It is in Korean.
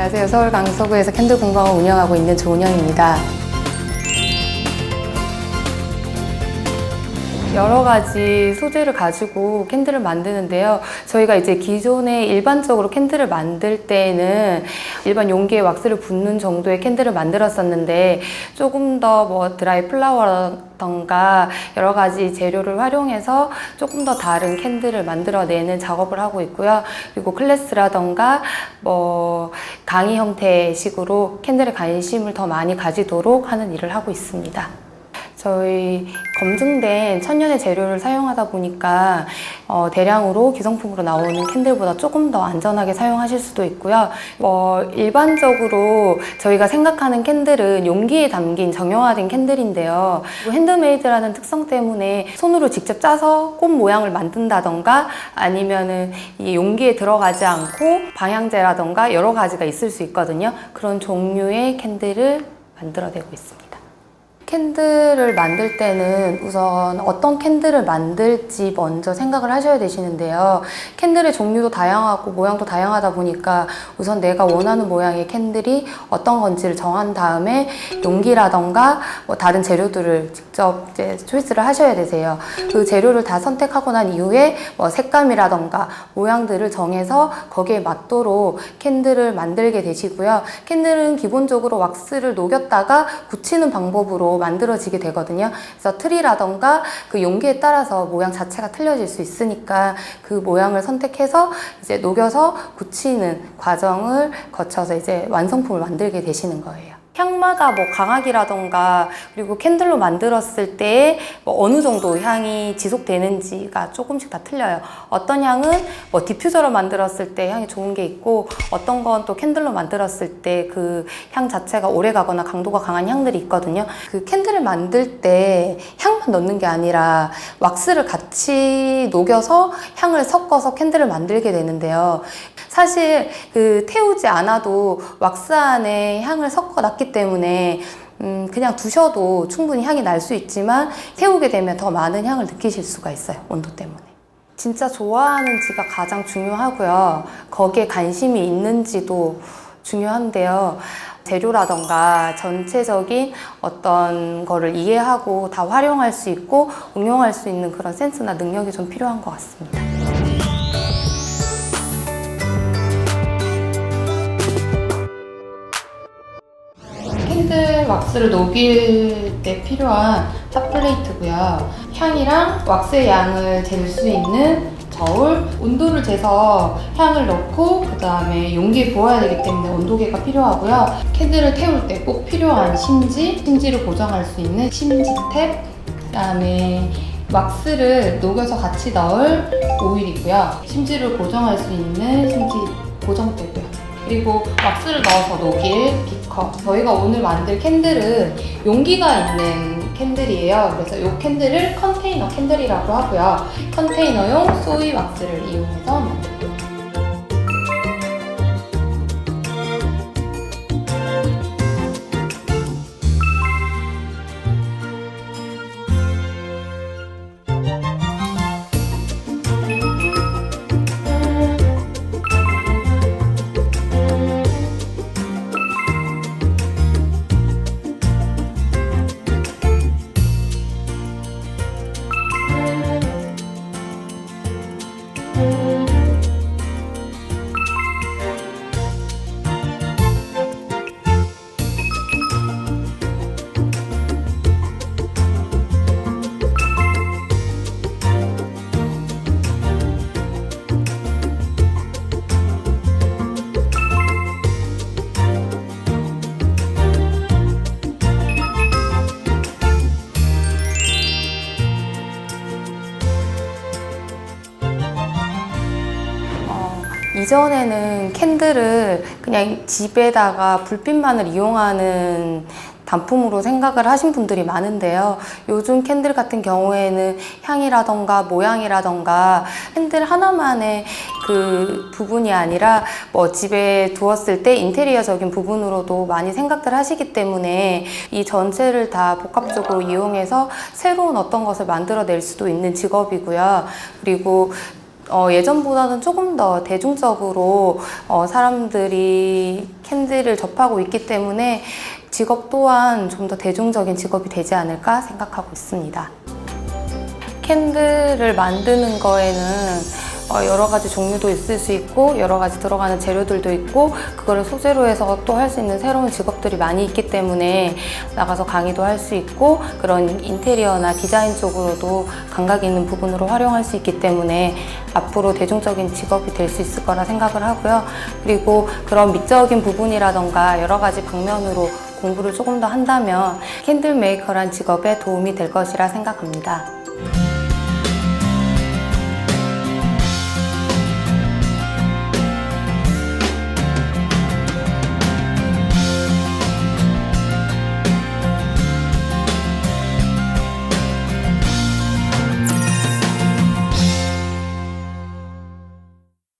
안녕하세요. 서울 강서구에서 캔들 공방을 운영하고 있는 조은영입니다. 여러 가지 소재를 가지고 캔들을 만드는데요. 저희가 이제 기존에 일반적으로 캔들을 만들 때는 일반 용기에 왁스를 붓는 정도의 캔들을 만들었었는데 조금 더 뭐 드라이 플라워라던가 여러 가지 재료를 활용해서 조금 더 다른 캔들을 만들어내는 작업을 하고 있고요. 그리고 클래스라던가 뭐 강의 형태의 식으로 캔들에 관심을 더 많이 가지도록 하는 일을 하고 있습니다. 저희 검증된 천연의 재료를 사용하다 보니까 어, 대량으로 기성품으로 나오는 캔들보다 조금 더 안전하게 사용하실 수도 있고요. 어, 일반적으로 저희가 생각하는 캔들은 용기에 담긴 정형화된 캔들인데요. 그리고 핸드메이드라는 특성 때문에 손으로 직접 짜서 꽃 모양을 만든다던가 아니면은 이 용기에 들어가지 않고 방향제라던가 여러 가지가 있을 수 있거든요. 그런 종류의 캔들을 만들어내고 있습니다. 캔들을 만들 때는 우선 어떤 캔들을 만들지 먼저 생각을 하셔야 되시는데요. 캔들의 종류도 다양하고 모양도 다양하다 보니까 우선 내가 원하는 모양의 캔들이 어떤 건지를 정한 다음에 용기라던가 뭐 다른 재료들을 직접 이제 초이스를 하셔야 되세요. 그 재료를 다 선택하고 난 이후에 뭐 색감이라던가 모양들을 정해서 거기에 맞도록 캔들을 만들게 되시고요. 캔들은 기본적으로 왁스를 녹였다가 굳히는 방법으로 만들어지게 되거든요. 그래서 틀이라던가 그 용기에 따라서 모양 자체가 틀려질 수 있으니까 그 모양을 선택해서 이제 녹여서 굳히는 과정을 거쳐서 이제 완성품을 만들게 되시는 거예요. 향마다 뭐 강하기라던가 그리고 캔들로 만들었을 때 뭐 어느 정도 향이 지속되는지가 조금씩 다 틀려요. 어떤 향은 뭐 디퓨저로 만들었을 때 향이 좋은 게 있고 어떤 건 또 캔들로 만들었을 때 그 향 자체가 오래 가거나 강도가 강한 향들이 있거든요. 그 캔들을 만들 때 향만 넣는 게 아니라 왁스를 같이 녹여서 향을 섞어서 캔들을 만들게 되는데요. 사실 그 태우지 않아도 왁스 안에 향을 섞어 놨기 때문에 음, 그냥 두셔도 충분히 향이 날 수 있지만 태우게 되면 더 많은 향을 느끼실 수가 있어요. 온도 때문에. 진짜 좋아하는 지가 가장 중요하고요. 거기에 관심이 있는지도 중요한데요. 재료라던가 전체적인 어떤 거를 이해하고 다 활용할 수 있고 응용할 수 있는 그런 센스나 능력이 좀 필요한 것 같습니다. 왁스를 녹일 때 필요한 탑플레이트고요. 향이랑 왁스의 양을 잴 수 있는 저울, 온도를 재서 향을 넣고 그 다음에 용기에 부어야 되기 때문에 온도계가 필요하고요. 캔들을 태울 때 꼭 필요한 심지, 심지를 고정할 수 있는 심지 탭, 그 다음에 왁스를 녹여서 같이 넣을 오일이고요. 심지를 고정할 수 있는 심지 고정대고요. 그리고 왁스를 넣어서 녹일 비커. 저희가 오늘 만들 캔들은 용기가 있는 캔들이에요. 그래서 이 캔들을 컨테이너 캔들이라고 하고요. 컨테이너용 소이 왁스를 이용해서 만들고 어, 이전에는 캔들을 그냥 집에다가 불빛만을 이용하는 단품으로 생각을 하신 분들이 많은데요. 요즘 캔들 같은 경우에는 향이라던가 모양이라던가 캔들 하나만의 그 부분이 아니라 뭐 집에 두었을 때 인테리어적인 부분으로도 많이 생각들 하시기 때문에 이 전체를 다 복합적으로 이용해서 새로운 어떤 것을 만들어낼 수도 있는 직업이고요. 그리고 어, 예전보다는 조금 더 대중적으로 어, 사람들이 캔들을 접하고 있기 때문에 직업 또한 좀 더 대중적인 직업이 되지 않을까 생각하고 있습니다. 캔들을 만드는 거에는 어, 여러 가지 종류도 있을 수 있고 여러 가지 들어가는 재료들도 있고 그거를 소재로 해서 또 할 수 있는 새로운 직업들이 많이 있기 때문에 나가서 강의도 할 수 있고 그런 인테리어나 디자인 쪽으로도 감각 있는 부분으로 활용할 수 있기 때문에 앞으로 대중적인 직업이 될 수 있을 거라 생각을 하고요. 그리고 그런 미적인 부분이라던가 여러 가지 방면으로 공부를 조금 더 한다면 캔들 메이커란 직업에 도움이 될 것이라 생각합니다.